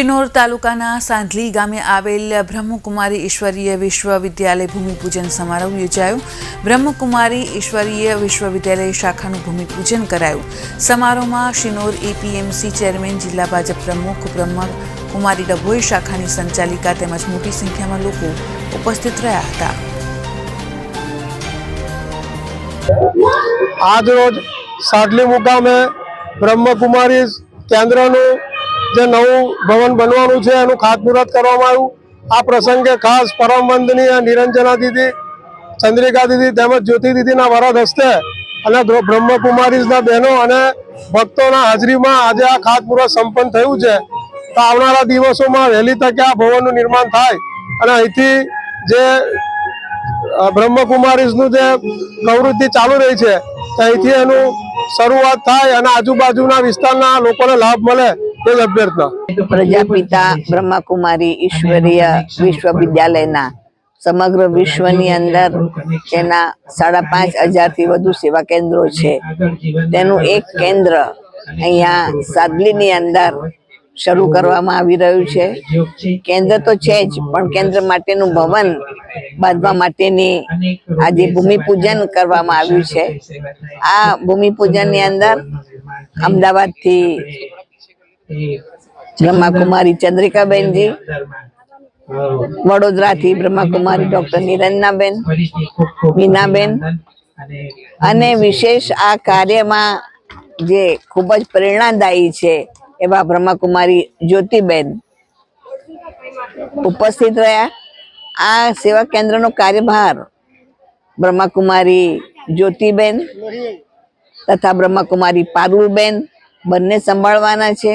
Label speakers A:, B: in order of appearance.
A: કિનોર તાલુકાના સાંધલી ગામે આવેલ બ્રહ્મકુમારી ઈશ્વરીય વિશ્વવિદ્યાલય ભૂમિપૂજન સમારોહ યોજાયો. બ્રહ્મકુમારી ઈશ્વરીય વિશ્વવિદ્યાલય શાખાનું ભૂમિપૂજન કરાયું. સમારોહમાં શિનોર એપીએમસી ચેરમેન જિલ્લા ભાજપ પ્રમુખ બ્રહ્મકુમારી ડભોઈ શાખાની સંચાલિકા તેમજ મોટી સંખ્યામાં લોકો ઉપસ્થિત રહ્યા હતા.
B: આજરોજ સાડલી મુકામે બ્રહ્મકુમારી કેન્દ્રનું જે નવું ભવન બનવાનું છે, એનું ખાતમુહૂર્ત કરવામાં આવ્યું. આ પ્રસંગે ખાસ પરમ વંદનીય નિરંજના દીદી, ચંદ્રિકા દીદી તેમજ જ્યોતિ દીદીના વરદ હસ્તે અને બ્ર- બ્રહ્મકુમારીઝના બહેનો અને ભક્તોના હાજરીમાં આજે આ ખાતમુહૂર્ત સંપન્ન થયું છે. તો આવનારા દિવસોમાં વહેલી તકે આ ભવનનું નિર્માણ થાય અને અહીંથી જે બ્રહ્મકુમારીઝનું જે પ્રવૃત્તિ ચાલુ રહી છે, તો અહીંથી એનું શરૂઆત થાય અને આજુબાજુના વિસ્તારના લોકોને લાભ મળે એ અભ્યર્થના.
C: પ્રજાપિતા બ્રહ્માકુમારી ઈશ્વરીય વિશ્વવિદ્યાલયના સમગ્ર વિશ્વની અંદર તેના સાડા પાંચ હજારથી વધુ સેવા કેન્દ્રો છે. તેનું એક કેન્દ્ર અહીંયા સાદલીની અંદર શરૂ કરવામાં આવી રહ્યું છે. કેન્દ્ર તો છે જ, પણ કેન્દ્ર માટેનું ભવન બાંધવા માટેની આજે ભૂમિપૂજન કરવામાં આવ્યું છે. આ ભૂમિપૂજનની અંદર અમદાવાદથી બ્રહ્માકુમારી ચંદ્રિકાબેનજી, વડોદરાથી બ્રહ્માકુમારી ડોક્ટર નિરંજનાબેન, મીનાબેન અને વિશેષ આ કાર્યમાં જે ખૂબ જ પ્રેરણાદાયી છે એવા બ્રહ્માકુમારી જ્યોતિબેન ઉપસ્થિત રહ્યા. આ સેવા કેન્દ્રનો કાર્યભાર બ્રહ્માકુમારી જ્યોતિબેન તથા બ્રહ્માકુમારી પારુલબેન બંને સંભાળવાના છે.